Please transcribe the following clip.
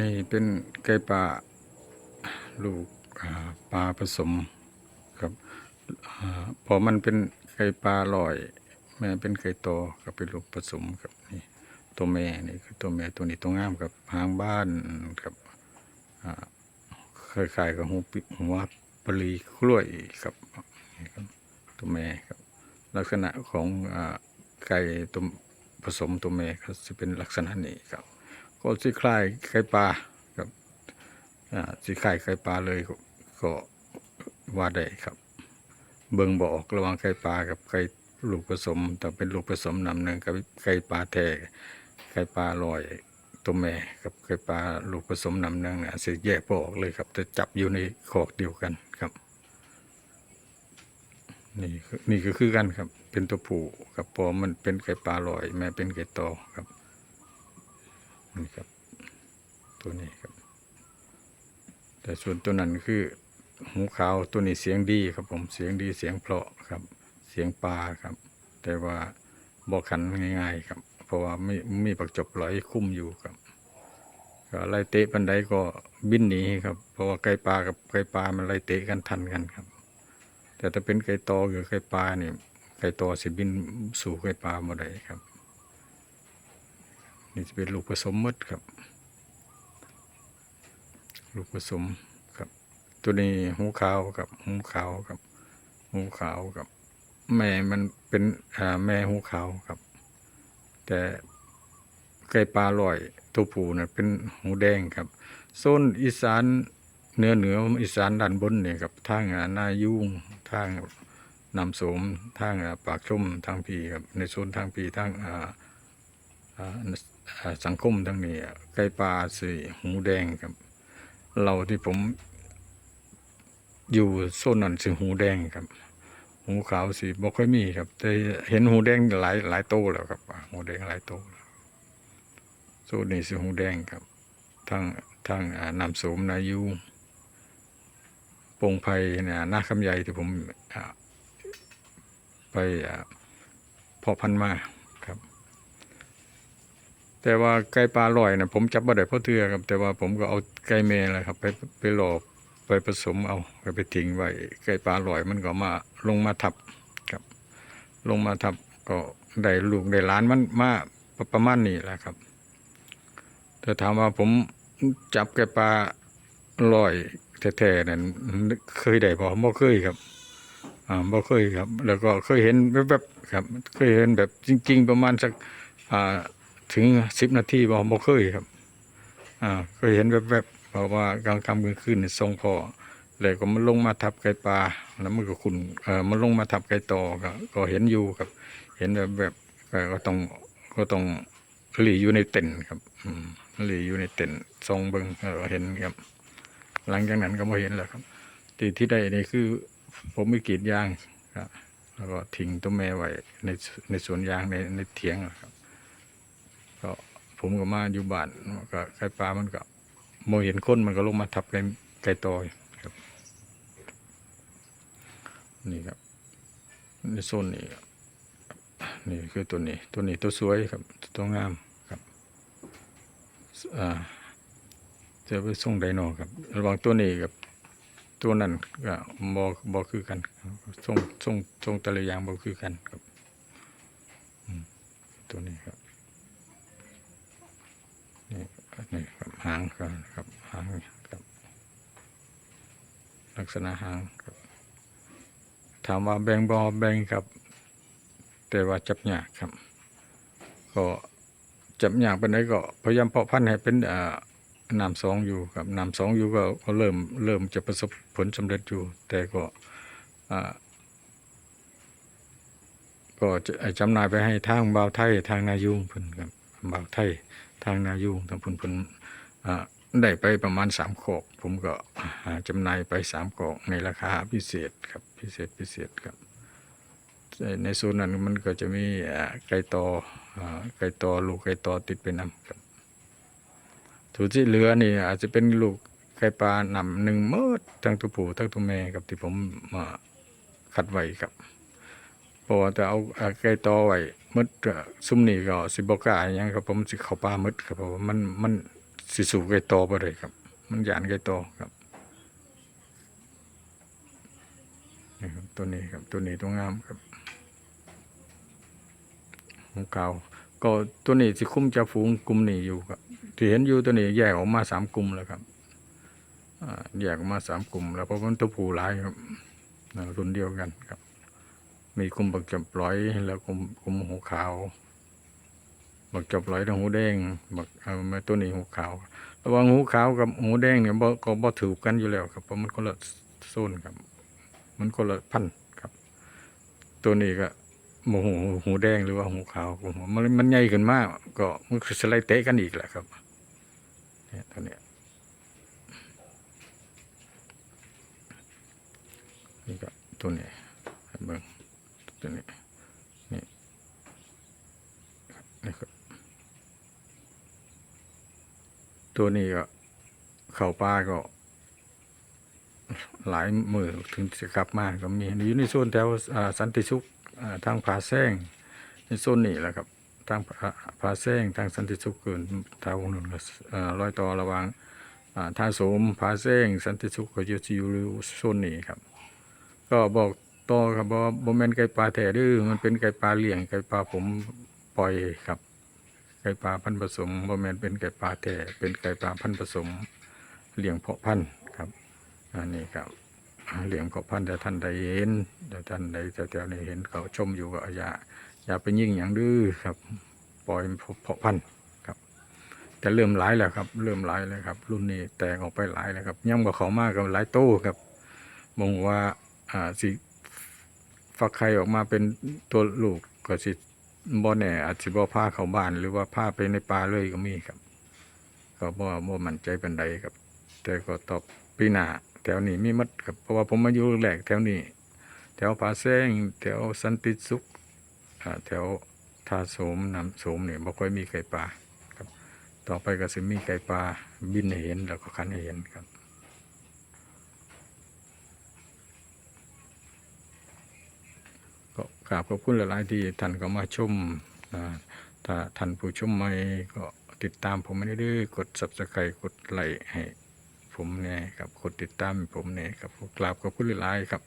นี่เป็นไก่ป่าลูกอ่าปลาผสมครับพอมันเป็นไก่ปลาลอย แม่เป็นไก่โตก็เป็นลูกผสมครับนี่ตัวแม่นี่คือตัวแม่ตัวนี้ตัวงามครับหางบ้านครับอ่าคล้ายๆกับหูปิหัวปลีกล้วยครับนี่ครับตัวแม่ครับ ลักษณะของอไก่ตัวผสมตัวแม่ก็จะเป็นลักษณะนี้ครับ ก็สิคลายไก่ปลาครับสิคลายไก่ปลาเลยก็ว่าได้ครับ เบิ่งบอกระว่างไก่ปลากับไก่ลูกผสมแต่เป็นลูกผสมนำหนึ่งกับไก่ปลาแท้ไก่ปลาลอยตัวแม่กับไก่ปลาลูกผสมนำหนึ่งน่ะสิแยกบอกเลยครับจะจับอยู่ในคอกเดียวกันครับนี่นี่ก็คือกันครับ เป็นตัวผู้กับปอมันเป็นไก่ปลาลอย แม่เป็นไก่ตอครับ นี่ครับ ตัวนี้ครับ แต่ส่วนตัวนั้นคือหูขาวตัวนี้เสียงดีครับผมเสียงดีเสียงเพราะครับ เสียงปลาครับ แต่ว่าบอกขันง่าย ๆ ครับ เพราะว่าไม่มีปักจบร้อยคุ้มอยู่ครับก็ไล่เตะปันไดก็บินหนีครับ เพราะว่าไก่ปลากับไก่ปลามันไล่เตะกันทันกันครับ แต่ถ้าเป็นไก่ตอหรือไก่ปลาเนี่ยไก่ตอสิบินสู่ไก่ปลาบ่ได้ครับ นี่จะเป็นลูกผสมมดครับ ลูกผสมครับ ตัวนี้หูขาวครับหูขาวครับหูขาวครับ แม่มันเป็นอ่าแม่หูขาวครับ แต่ไก่ปลาลอยตัวผู้น่ะเป็นหูแดงครับโซนอีสานเหนือเหนืออีสานด้านบนเนี่ยครับทางอ่านายุ่งทางนำโสมทางปากชุ่มทางพีครับในโซนทางพีทางอ่า สังคมทางนี้ไก่ปลาสีหูแดงครับ เราที่ผมอยู่โซนนั้นสีหูแดงครับ หูขาวสีบ่ค่อยมีครับ แต่เห็นหูแดงหลายหลายโตแล้วครับ หูแดงหลายโตแล้วโซนนี้สีหูแดงครับทางทางอ่านำสมนายูปงไพเนี่ยนาคำใหญ่ที่ผมไปอ่าเพอพันธุ์มา แต่ว่าไก่ปลาลอยนะผมจับมาได้เพราะเทือครับ แต่ว่าผมก็เอาไก่เมย์แหละครับ ไปไปหลอกไปผสมเอาไปไปทิ้งไว้ไก่ปลาลอยมันก็มาลงมาทับครับ ลงมาทับก็ได้ลูกได้ล้านมันมาปรประมาณนี้แหละครับแต่ถามว่าผมจับไก่ปลาลอยแท้ๆนั่นเคยได้บ่บ่เคยครับอ่าบ่เคยครับ แล้วก็เคยเห็นแบบๆครับ เคยเห็นแบบจริง ๆ ประมาณสักอ่า ถึงสิบนาทีบ่บ่เคยครับ อ่าเคยเห็นแวบๆเพราะว่ากลางค่ำกลางคืนนี่ทรงพอแล้วก็มันลงมาทับไก่ปลาแล้วมันก็ขุนเอ่อมันลงมาทับไก่ต่อก็ก็เห็นอยู่ครับ เห็นแบบแบบก็ต้องก็ต้องหลีอยู่ในเต็นครับอืมหลีอยู่ในเต็นทรงเบิงเออเห็นครับ หลังจากนั้นก็ไม่เห็นแล้วครับที่ที่ได้นี่คือ ผมไม่กรีดยางครับแล้วก็ทิ้งตัวแม่ไว้ในในสวนยางในในเถียงครับ ผมก็มาอยู่บ้านก็ไก่ปลามันก็โมเห็นคนมันก็ลงมาทับไก่ไก่ตอยครับ นี่ครับในโซนนี้ครับนี่คือตัวนี้ ตัวนี้ตัวสวยครับ ตัวงามครับอ่าจะไปส่งไดโนครับ ระหว่างตัวนี้กับตัวนั้นก็บอบอคือกันส่งส่งส่งแต่ละอย่างบอคือกันครับตัวนี้ครับ นี่นี่ครับหางก็ครับหางครับ ลักษณะหางครับถามว่าแบ่งบอแบ่งครับ แต่ว่าจับยากครับ ก็จับยากไปไหนก็พยายามเพาะพันธุ์ให้เป็นอ่านามสองอยู่ครับนามสองอยู่ก็ก็เริ่มเริ่มจะประสบผลสำเร็จอยู่ แต่ก็อ่าก็จะจำหน่ายไปให้ทางบ่าวไทยทางนายุงเพิ่นครับบ่าวไทย ทางนายุงทางเพิ่นเพิ่นอ่าได้ไปประมาณสามโขกผมก็หาจำหน่ายไปสามโขกในราคาพิเศษครับพิเศษพิเศษครับในโซนนั้นมันก็จะมีไก่ตออ่าไก่ตอลูกไก่ตอติดไปนำครับถูกที่เหลือนี่อาจจะเป็นลูกไก่ปลานำหนึ่งเมื่อทั้งตัวผู้ทั้งตัวแม่ครับที่ผมมาคัดไว้ครับ เพราะว่าจะเอาเอาไก่ตอไว้หมดซุ่มนี่ก็สิบกล้าอหยังครับผมสิเข้าป่าหมดครับเพราะว่ามันมันสิสู่ไก่ตอบ่ได้ครับ มันหยานไก่ตอครับนี่ครับ ตัวนี้ครับตัวนี้ตัวงามครับหูขาก็ตัวนี้สิคุ้มจะฝูงกลุ่มนี้อยู่ครับที่เห็นอยู่ตัวนี้แยกออกมาสามกลุ่มแล้วครับอแยกออกมาสามกลุ่ม แล้วเพราะมันตัวผู้หลายครับรุ่นเดียวกันครับ มีกลุ่มบักจับปล่อย แล้วกลุ่มกลุ่มหูขาว บักจับปล่อยทั้งหูแดงบักเอามาตัวนี้หูขาว ระหว่างหูขาวกับหูแดงเนี่ยบ่ก็บ่ถือกันอยู่แล้วครับเพราะมันคนละโซนครับ มันคนละพันครับ ตัวนี้ก็โมหูหูแดงหรือว่าหูขาวผมว่ามันมันใหญ่ขึ้นมาก ก็มันสไลด์เตะกันอีกแหละครับเนี่ยตัวเนี้ยนี่ก็ตัวนี้ให้เบิ่งตัวนี้นี่ครับนี่ครับ ตัวนี้ก็ เข่าปลาก็ หลายมือถึงจะกลับมาก็มีอยู่ในโซนแถวสันติสุขทางผาแซงในโซนนี้แหละครับทางผาแซงทางสันติสุขเกินแถวนู้นก็อ่ารอยต่อระหว่างอ่าท่าโสมผาแซงสันติสุขก็อยู่ที่อยู่โซนนี้ครับ ก็บอกต่อครับว่าบ่แม่นไก่ปลาแท้ดื้อมันเป็นไก่ปลาเลี้ยงไก่ปลาผมปล่อยครับ ไก่ปลาพันผสมบ่แมนเป็นไก่ปลาแท้เป็นไก่ปลาพันผสมเลี้ยงเพาะพันธุ์ครับอันนี้ครับเหลี่ยมขอบพันแต่ท่านใดเห็นแต่ท่านใดแถวๆนี้เห็นเขาชมอยู่ก็อย่าอย่าไปยิ่งอย่างดื้อครับ ปล่อยเพาะพันธุ์ครับ แต่เริ่มหลายแล้วครับ เริ่มหลายแล้วครับ รุ่นนี้แตกออกไปหลายแล้วครับย่ำกับเขามากกับหลายโต้ครับมองว่าอ่าสิฟักไข่ออกมาเป็นตัวลูกก็สิ บ่แน่อาจสิบ่พาเข้าบ้าน หรือว่าพาไปในป่าเลยก็มีครับ ก็บ่บ่มั่นใจเป็นใดครับ แต่ก็ตอบปีหน้าแถวนี้มีมัดครับเพราะว่าผมมาอยู่แหลกแถวนี้ แถวผาแซงแถวสันติสุขแถวท่าโสมน้ำโสมเนี่ยบ่ค่อยมีไก่ปลาครับ ต่อไปก็สิมีไก่ปลาบินเห็นแล้วก็คันเห็นครับ ก็กราบขอบคุณหลายๆที่ท่านก็มาชมนะถ้าท่านผู้ชมใหม่ก็ติดตามผมไม่ได้ด้วยกด subscribe กดไลค์ให้ผมเนี่ยครับกดติดตามผมเนี่ยครับกราบขอบคุณหลายๆครับ